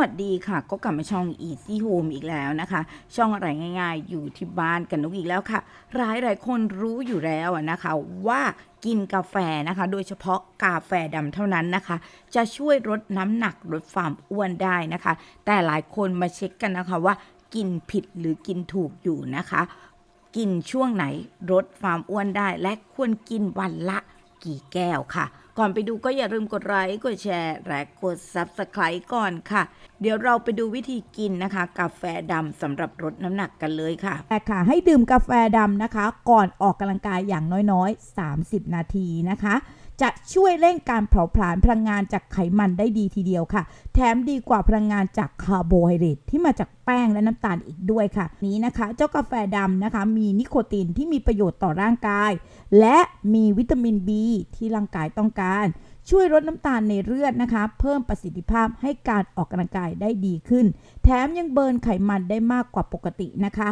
วัสดีค่ะ ก็กลับมาช่อง Easy Home อีกแล้วนะคะ ช่องอะไรง่ายๆ อยู่ที่บ้านกันนุกอีกแล้วค่ะ หลายหลายคนรู้อยู่แล้วนะคะ ว่ากินกาแฟนะคะ โดยเฉพาะกาแฟดำเท่านั้นนะคะ จะช่วยลดน้ำหนักลดความอ้วนได้นะคะ แต่หลายคนมาเช็คกันนะคะว่ากินผิดหรือกินถูกอยู่นะคะ กินช่วงไหนลดความอ้วนได้ และควรกินวันละกี่แก้วค่ะ ก่อนไปดูก็อย่าลืมกดไลค์กดแชร์และกด Subscribe ก่อนค่ะ เดี๋ยวเราไปดูวิธีกินนะคะ กาแฟดำสำหรับลดน้ำหนักกันเลยค่ะ แต่ค่ะให้ดื่มกาแฟดำนะคะ ก่อนออกกำลังกายอย่างน้อยๆ 30 นาทีนะคะ จะช่วยเร่งการเผาผลาญพลังงานจากไขมันได้ดีทีเดียวค่ะ แถมดีกว่าพลังงานจากคาร์โบไฮเดรตที่มาจากแป้งและน้ำตาลอีกด้วยค่ะ นี้นะคะ เจ้ากาแฟดำนะคะ มีนิโคตินที่มีประโยชน์ต่อร่างกาย และมีวิตามิน B ที่ร่างกายต้องการช่วยลดน้ำตาลในเลือดนะคะ เพิ่มประสิทธิภาพให้การออกกำลังกายได้ดีขึ้น แถมยังเบิร์นไขมันได้มากกว่าปกตินะคะ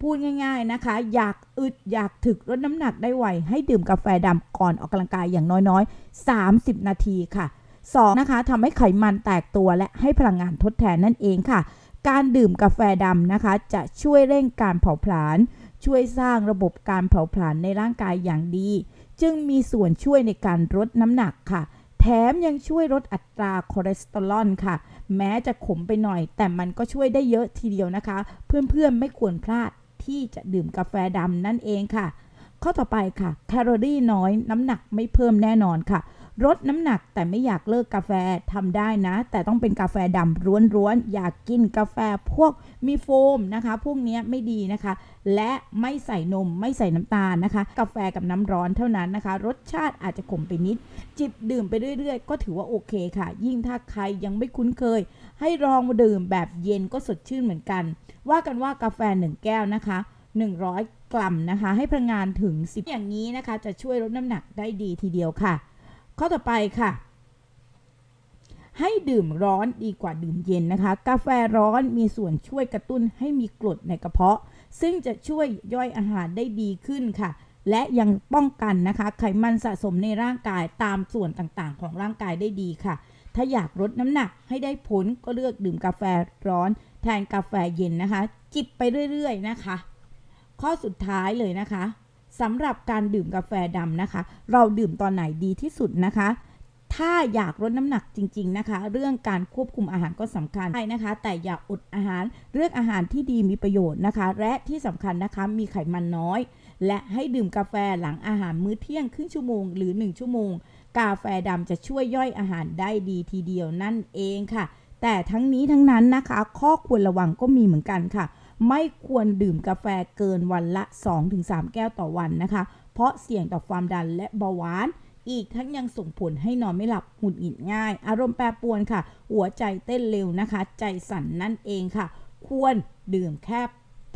พูดง่าย ๆนะคะ อยากอึดอยากถึกลดน้ำหนักได้ไวให้ดื่มกาแฟดำก่อนออกกำลังกายอย่างน้อยๆ 30 นาทีค่ะ 2. นะคะทำให้ไขมันแตกตัวและให้พลังงานทดแทนนั่นเองค่ะ การดื่มกาแฟดำนะคะ จะช่วยเร่งการเผาผลาญ ช่วยสร้างระบบการเผาผลาญในร่างกายอย่างดี จึงมีส่วนช่วยในการลดน้ำหนักค่ะ แถมยังช่วยลดอัตราคอเลสเตอรอลค่ะ แม้จะขมไปหน่อย แต่มันก็ช่วยได้เยอะทีเดียวนะคะ เพื่อนๆไม่ควรพลาดที่จะดื่มกาแฟดำนั่นเองค่ะ ข้อต่อไปค่ะ แคลอรี่น้อยน้ำหนักไม่เพิ่มแน่นอนค่ะ ลดน้ำหนักแต่ไม่อยากเลิกกาแฟทำได้นะ แต่ต้องเป็นกาแฟดำร้วนๆ อยากกินกาแฟพวกมีโฟมนะคะ พวกนี้ไม่ดีนะคะ และไม่ใส่นมไม่ใส่น้ำตาลนะคะ กาแฟกับน้ำร้อนเท่านั้นนะคะ รสชาติอาจจะขมไปนิด จิบดื่มไปเรื่อยๆ ก็ถือว่าโอเคค่ะ ยิ่งถ้าใครยังไม่คุ้นเคย ให้ลองมาดื่มแบบเย็นก็สดชื่นเหมือนกัน ว่ากันว่ากาแฟ1แก้วนะคะ 100 กรัมนะคะ ให้พลังงานถึง10อย่างนี้นะคะ จะช่วยลดน้ำหนักได้ดีทีเดียวค่ะ ข้อต่อไปค่ะ ให้ดื่มร้อนดีกว่าดื่มเย็นนะคะ กาแฟร้อนมีส่วนช่วยกระตุ้นให้มีกรดในกระเพาะ ซึ่งจะช่วยย่อยอาหารได้ดีขึ้นค่ะ และยังป้องกันนะคะ ไขมันสะสมในร่างกายตามส่วนต่างๆ ของร่างกายได้ดีค่ะ ถ้าอยากลดน้ำหนักให้ได้ผลก็เลือกดื่มกาแฟร้อนแทนกาแฟเย็นนะคะ จิบไปเรื่อยๆนะคะ ข้อสุดท้ายเลยนะคะ สำหรับการดื่มกาแฟดำนะคะ เราดื่มตอนไหนดีที่สุดนะคะ ถ้าอยากลดน้ำหนักจริง ๆนะคะ เรื่องการควบคุมอาหารก็สำคัญใช่นะคะ แต่อย่าอดอาหารเลือกอาหารที่ดีมีประโยชน์นะคะ และที่สำคัญนะคะมีไขมันน้อย และให้ดื่มกาแฟหลังอาหารมื้อเที่ยงครึ่งชั่วโมงหรือ 1 ชั่วโมง กาแฟดำจะช่วยย่อยอาหารได้ดีทีเดียวนั่นเองค่ะ แต่ทั้งนี้ทั้งนั้นนะคะ ข้อควรระวังก็มีเหมือนกันค่ะ ไม่ควรดื่มกาแฟเกินวันละ 2-3 แก้วต่อวันนะคะ เพราะเสี่ยงต่อความดันและเบาหวาน อีกทั้งยังส่งผลให้นอนไม่หลับหงุดหงิดง่าย อารมณ์แปรปรวนค่ะ หัวใจเต้นเร็วนะคะ ใจสั่นนั่นเองค่ะ ควรดื่มแค่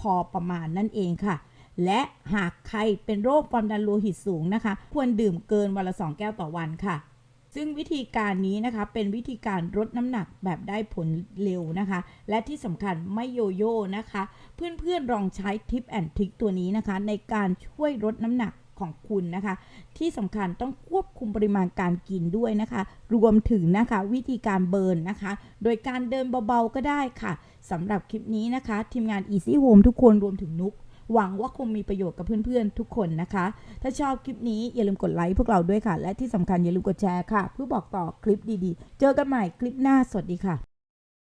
พอประมาณนั่นเองค่ะและหากใครเป็นโรคความดันโลหิตสูงนะคะ ควรดื่มเกินวันละ 2 แก้วต่อวันค่ะ ซึ่งวิธีการนี้นะคะเป็นวิธีการลดน้ำหนักแบบได้ผลเร็วนะคะ และที่สำคัญไม่โยโย่นะคะ เพื่อนๆลองใช้ทิปแอนทริคตัวนี้นะคะ ในการช่วยลดน้ำหนักของคุณนะคะ ที่สำคัญต้องควบคุมปริมาณการกินด้วยนะคะ รวมถึงนะคะวิธีการเบิร์นนะคะ โดยการเดินเบาๆก็ได้ค่ะสำหรับคลิปนี้นะคะ ทีมงาน Easy Home ทุกคนรวมถึงนุก หวังว่าคงมีประโยชน์กับเพื่อนๆทุกคนนะคะ ถ้าชอบคลิปนี้อย่าลืมกดไลค์พวกเราด้วยค่ะ และที่สำคัญอย่าลืมกดแชร์ค่ะ เพื่อบอกต่อคลิปดีๆ เจอกันใหม่คลิปหน้าสวัสดีค่ะ